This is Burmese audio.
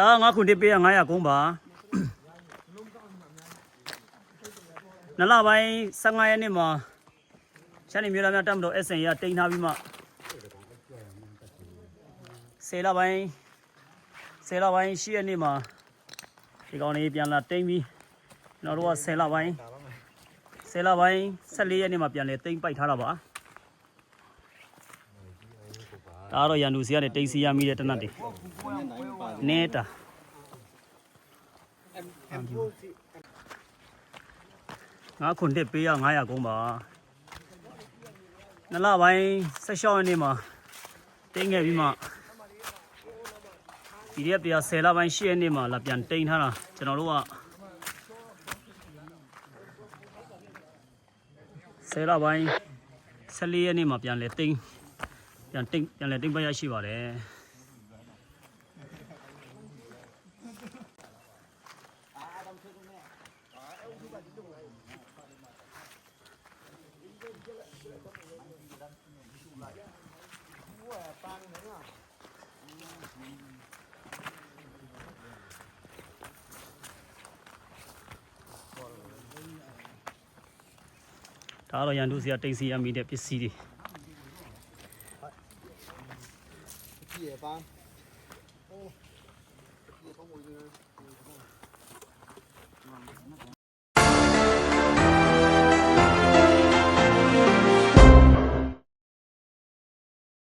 ဒါငါခုတစ်ပေးရ900ကုန်းပါနလပိုင်း15ရက်နေ့မှာရှမ်းနေမျိုးသားများတက်မတော် SN ရတင်ထားပြီးမှ10လပိုင်း10လပိုင်း10ရက်နေ့မှာဒီကောင်လေးပြန်လာတင်ပြီးကျွန်တော်တို့က10လပိုင်း10လပိုင်း14ရက်နေ့မှာပြန်လဲတင်ပိုက်ထားတာပါ ဒါကတော့ရန်သူစီကနေတိတ်စီရမိတဲ့တနတ်တွေနေတာငါခုနှစ်ပေးရ900ကုန်းပါနလပိုင်း16ရက်နေ့မှာတင်းခဲ့ပြီးမှ PDF တရား10လပိုင်း10ရက်နေ့မှာလာပြန်တိန်ထားတာကျွန်တော်တို့က10လပိုင်း14ရက်နေ့မှာပြန်လဲတိန် ပြန်တိန်ပြန်လဲတိန်ပရရှိပါတယ်ဒါကတော့ရန်သူစီကတိန်စီရမိတဲ့ပစ္စည်းတွေ ပြည့်ပန်းဟိုပြည့်ပန်းဝင်နေ